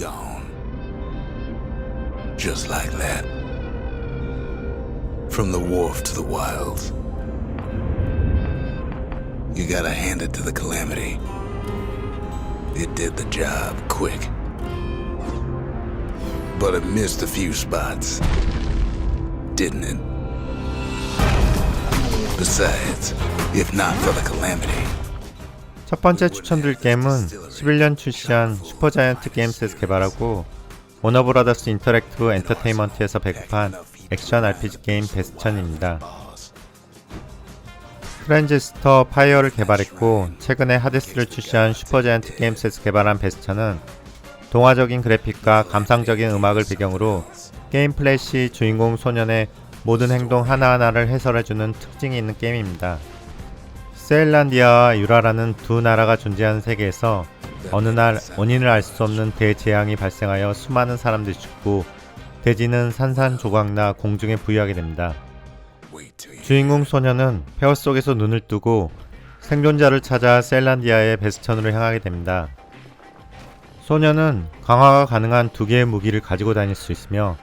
gone. Just like that. From the wharf to the wilds. You gotta hand it to the Calamity. It did the job quick. But it missed a few spots. Didn't it? Besides, if not for the Calamity, 첫 번째 추천드릴 게임은 11년 출시한 슈퍼자이언트 게임스에서 개발하고 워너브라더스 인터랙티브 엔터테인먼트에서 배급한 액션 RPG 게임 베스천입니다. 트랜지스터 파이어를 개발했고 최근에 하데스를 출시한 슈퍼자이언트 게임스에서 개발한 베스천은 동화적인 그래픽과 감상적인 음악을 배경으로 게임 플레이 시 주인공 소년의 모든 행동 하나하나를 해설해주는 특징이 있는 게임입니다. 세일란디아와 유라라는 두 나라가 존재하는 세계에서 어느 날 원인을 알 수 없는 대재앙이 발생하여 수많은 사람들이 죽고 대지는 산산조각나 공중에 부유하게 됩니다. 주인공 소녀는 폐허 속에서 눈을 뜨고 생존자를 찾아 셀란디아의 베스천으로 향하게 됩니다. 소녀는 강화가 가능한 두 개의 무기를 가지고 다닐 수 있으며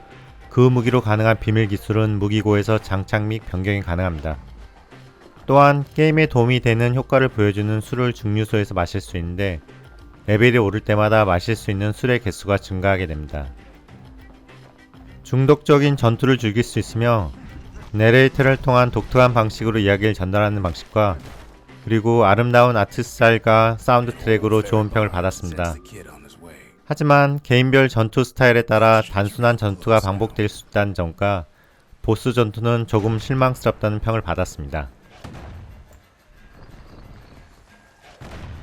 그 무기로 가능한 비밀 기술은 무기고에서 장착 및 변경이 가능합니다. 또한 게임에 도움이 되는 효과를 보여주는 술을 증류소에서 마실 수 있는데 레벨이 오를 때마다 마실 수 있는 술의 개수가 증가하게 됩니다. 중독적인 전투를 즐길 수 있으며 내레이터를 통한 독특한 방식으로 이야기를 전달하는 방식과 그리고 아름다운 아트 스타일과 사운드 트랙으로 좋은 평을 받았습니다. 하지만 개인별 전투 스타일에 따라 단순한 전투가 반복될 수 있다는 점과 보스 전투는 조금 실망스럽다는 평을 받았습니다.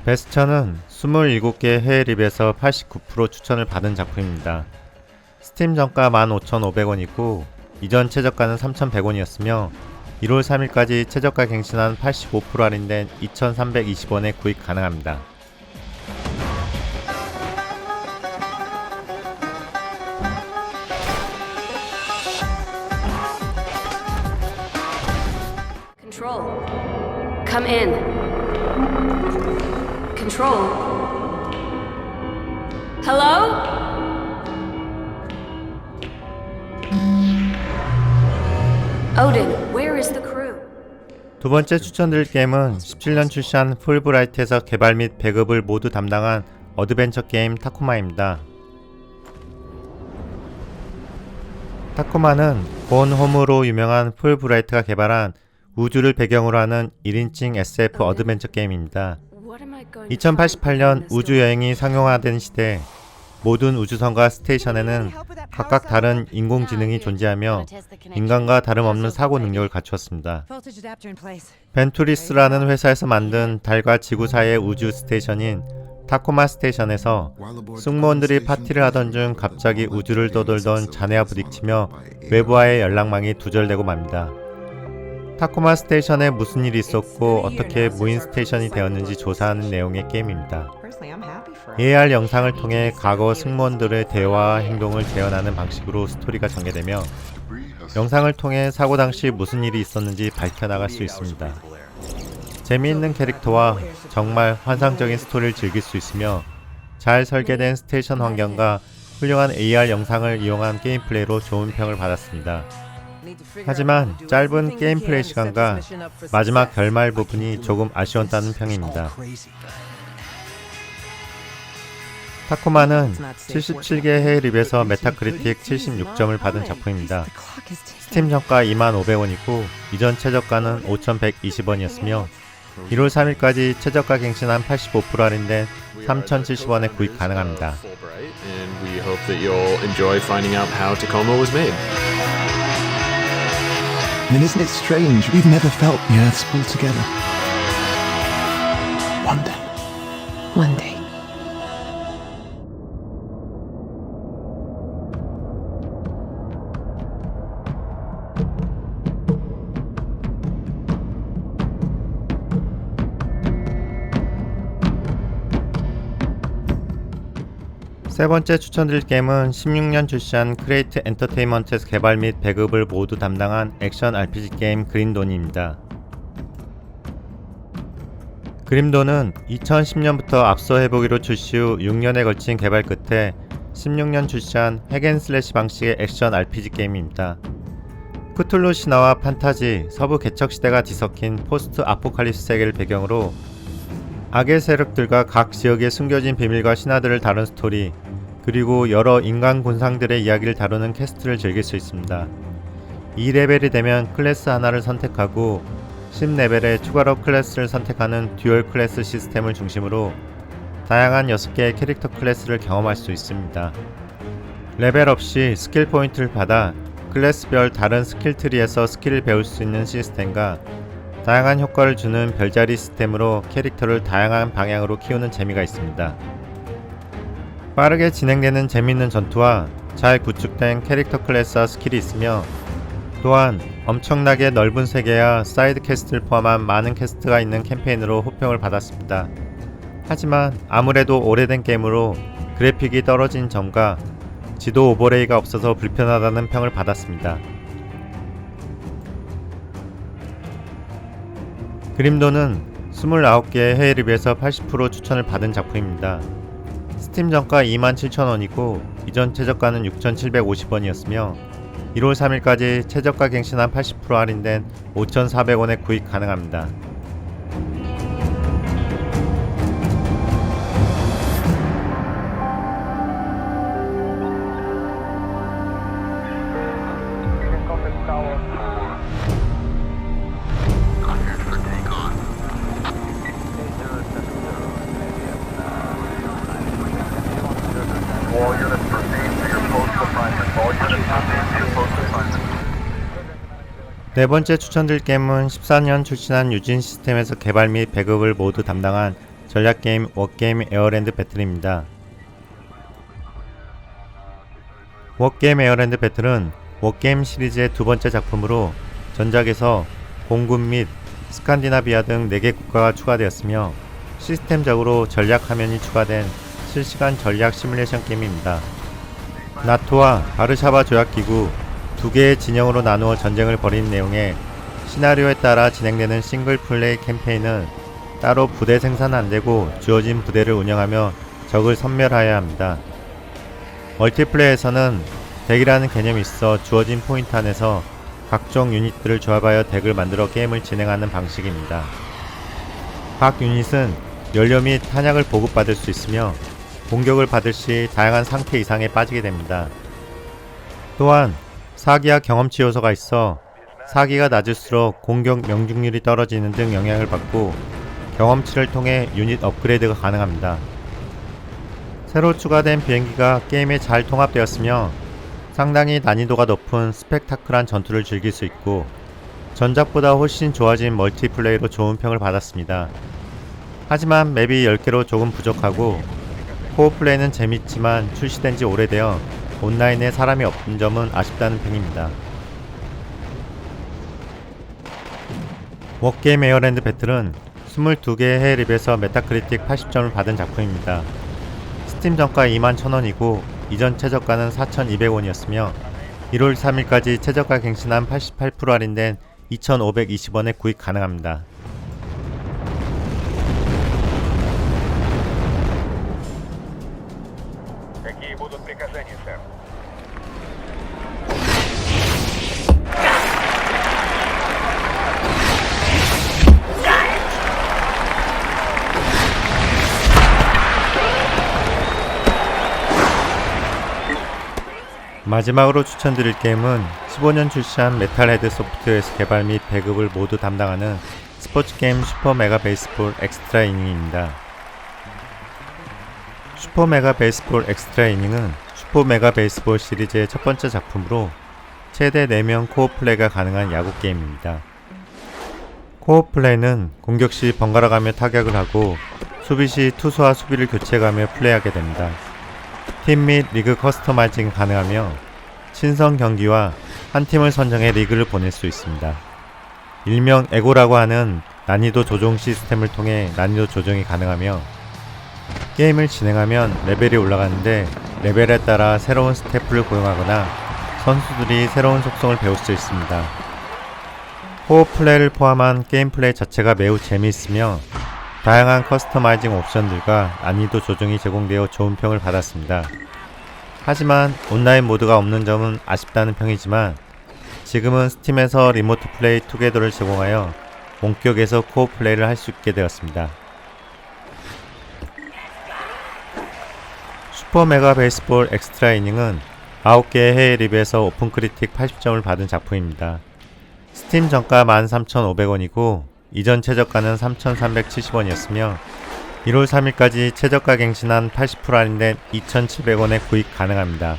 베스천은 27개 해외 립에서 89% 추천을 받은 작품입니다. 스팀 정가 15,500원이고 이전 최저가는 3,100원이었으며 1월 3일까지 최저가 갱신한 85% 할인된 2,320원에 구입 가능합니다. Control. Control. Hello? Odin, where is the crew? 두 번째 추천드릴 게임은 17년 출시한 풀브라이트에서 개발 및 배급을 모두 담당한 어드벤처 게임 타코마입니다. 타코마는 본 홈으로 유명한 풀브라이트가 개발한 우주를 배경으로 하는 1인칭 SF 어드벤처 게임입니다. What am I going to find 2088년 in this 우주 여행이 상용화된 시대. 모든 우주선과 스테이션에는 각각 다른 인공지능이 존재하며 인간과 다름없는 사고 능력을 갖추었습니다. 벤투리스라는 회사에서 만든 달과 지구 사이의 우주 스테이션인 타코마 스테이션에서 승무원들이 파티를 하던 중 갑자기 우주를 떠돌던 잔해와 부딪히며 외부와의 연락망이 두절되고 맙니다. 타코마 스테이션에 무슨 일이 있었고 어떻게 무인 스테이션이 되었는지 조사하는 내용의 게임입니다. AR 영상을 통해 과거 승무원들의 대화와 행동을 재현하는 방식으로 스토리가 전개되며 영상을 통해 사고 당시 무슨 일이 있었는지 밝혀나갈 수 있습니다. 재미있는 캐릭터와 정말 환상적인 스토리를 즐길 수 있으며 잘 설계된 스테이션 환경과 훌륭한 AR 영상을 이용한 게임 플레이로 좋은 평을 받았습니다. 하지만 짧은 게임 플레이 시간과 마지막 결말 부분이 조금 아쉬웠다는 평입니다. 타코마는 77개 해외 립에서 메타크리틱 76점을 받은 작품입니다. 스팀 정가 25,500원이고 이전 최저가는 5,120원이었으며 1월 3일까지 최저가 갱신한 85% 할인된 3,070원에 구입 가능합니다. And isn't it strange? We've never felt the Earth's pull together. One day. 세 번째 추천드릴 게임은 16년 출시한 크레이트 엔터테인먼트에서 개발 및 배급을 모두 담당한 액션 RPG 게임 그린돈입니다. 그림돈은 2010년부터 앞서 해보기로 출시 후 6년에 걸친 개발 끝에 16년 출시한 핵앤슬래시 방식의 액션 RPG 게임입니다. 크툴루 신화와 판타지, 서부 개척 시대가 뒤섞인 포스트 아포칼립스 세계를 배경으로 악의 세력들과 각 지역의 숨겨진 비밀과 신화들을 다룬 스토리, 그리고 여러 인간 군상들의 이야기를 다루는 퀘스트를 즐길 수 있습니다. 2레벨이 되면 클래스 하나를 선택하고 10레벨에 추가로 클래스를 선택하는 듀얼 클래스 시스템을 중심으로 다양한 6개의 캐릭터 클래스를 경험할 수 있습니다. 레벨 없이 스킬 포인트를 받아 클래스별 다른 스킬 트리에서 스킬을 배울 수 있는 시스템과 다양한 효과를 주는 별자리 시스템으로 캐릭터를 다양한 방향으로 키우는 재미가 있습니다. 빠르게 진행되는 재미있는 전투와 잘 구축된 캐릭터 클래스와 스킬이 있으며 또한 엄청나게 넓은 세계와 사이드 퀘스트를 포함한 많은 퀘스트가 있는 캠페인으로 호평을 받았습니다. 하지만 아무래도 오래된 게임으로 그래픽이 떨어진 점과 지도 오버레이가 없어서 불편하다는 평을 받았습니다. 그림도는 29개의 해외 리뷰에서 80% 추천을 받은 작품입니다. 스팀 정가 27,000원이고 이전 최저가는 6,750원이었으며 1월 3일까지 최저가 갱신한 80% 할인된 5,400원에 구입 가능합니다. 네 번째 추천드릴 게임은 14년 출시한 유진 시스템에서 개발 및 배급을 모두 담당한 전략 게임 워게임 에어랜드 배틀입니다. 워게임 에어랜드 배틀은 워게임 시리즈의 두 번째 작품으로 전작에서 공군 및 스칸디나비아 등 4개 국가가 추가되었으며 시스템적으로 전략 화면이 추가된 실시간 전략 시뮬레이션 게임입니다. 나토와 바르샤바 조약기구 두 개의 진영으로 나누어 전쟁을 벌이는 내용의 시나리오에 따라 진행되는 싱글 플레이 캠페인은 따로 부대 생산 안 되고 주어진 부대를 운영하며 적을 섬멸하여야 합니다. 멀티플레이에서는 덱이라는 개념이 있어 주어진 포인트 안에서 각종 유닛들을 조합하여 덱을 만들어 게임을 진행하는 방식입니다. 각 유닛은 연료 및 탄약을 보급받을 수 있으며 공격을 받을 시 다양한 상태 이상에 빠지게 됩니다. 또한 사기와 경험치 요소가 있어 사기가 낮을수록 공격 명중률이 떨어지는 등 영향을 받고 경험치를 통해 유닛 업그레이드가 가능합니다. 새로 추가된 비행기가 게임에 잘 통합되었으며 상당히 난이도가 높은 스펙타클한 전투를 즐길 수 있고 전작보다 훨씬 좋아진 멀티플레이로 좋은 평을 받았습니다. 하지만 맵이 10개로 조금 부족하고 코어 플레이는 재밌지만 출시된 지 오래되어 온라인에 사람이 없는 점은 아쉽다는 평입니다. 워게임 에어랜드 배틀은 22개의 해외 립에서 메타크리틱 80점을 받은 작품입니다. 스팀 정가 21,000원이고 이전 최저가는 4,200원이었으며 1월 3일까지 최저가 갱신한 88% 할인된 2,520원에 구입 가능합니다. 마지막으로 추천드릴 게임은 15년 출시한 메탈헤드 소프트웨어에서 개발 및 배급을 모두 담당하는 스포츠 게임 슈퍼 메가 베이스볼 엑스트라 이닝입니다. 슈퍼 메가 베이스볼 엑스트라 이닝은 슈퍼 메가 베이스볼 시리즈의 첫 번째 작품으로 최대 4명 코어 플레이가 가능한 야구 게임입니다. 코어 플레이는 공격 시 번갈아 가며 타격을 하고 수비 시 투수와 수비를 교체하며 플레이하게 됩니다. 팀 및 리그 커스터마이징이 가능하며 친선 경기와 한 팀을 선정해 리그를 보낼 수 있습니다. 일명 에고라고 하는 난이도 조정 시스템을 통해 난이도 조정이 가능하며 게임을 진행하면 레벨이 올라가는데 레벨에 따라 새로운 스태프를 고용하거나 선수들이 새로운 속성을 배울 수 있습니다. 코어 플레이를 포함한 게임 플레이 자체가 매우 재미있으며 다양한 커스터마이징 옵션들과 난이도 조정이 제공되어 좋은 평을 받았습니다. 하지만 온라인 모드가 없는 점은 아쉽다는 평이지만 지금은 스팀에서 리모트 플레이 투게더를 제공하여 원격에서 코어 플레이를 할 수 있게 되었습니다. 슈퍼 메가 베이스볼 엑스트라 이닝은 9개의 해외 리뷰에서 오픈 크리틱 80점을 받은 작품입니다. 스팀 정가 13,500원이고 이전 최저가는 3,370원이었으며 1월 3일까지 최저가 갱신한 80% 할인된 2,700원에 구입 가능합니다.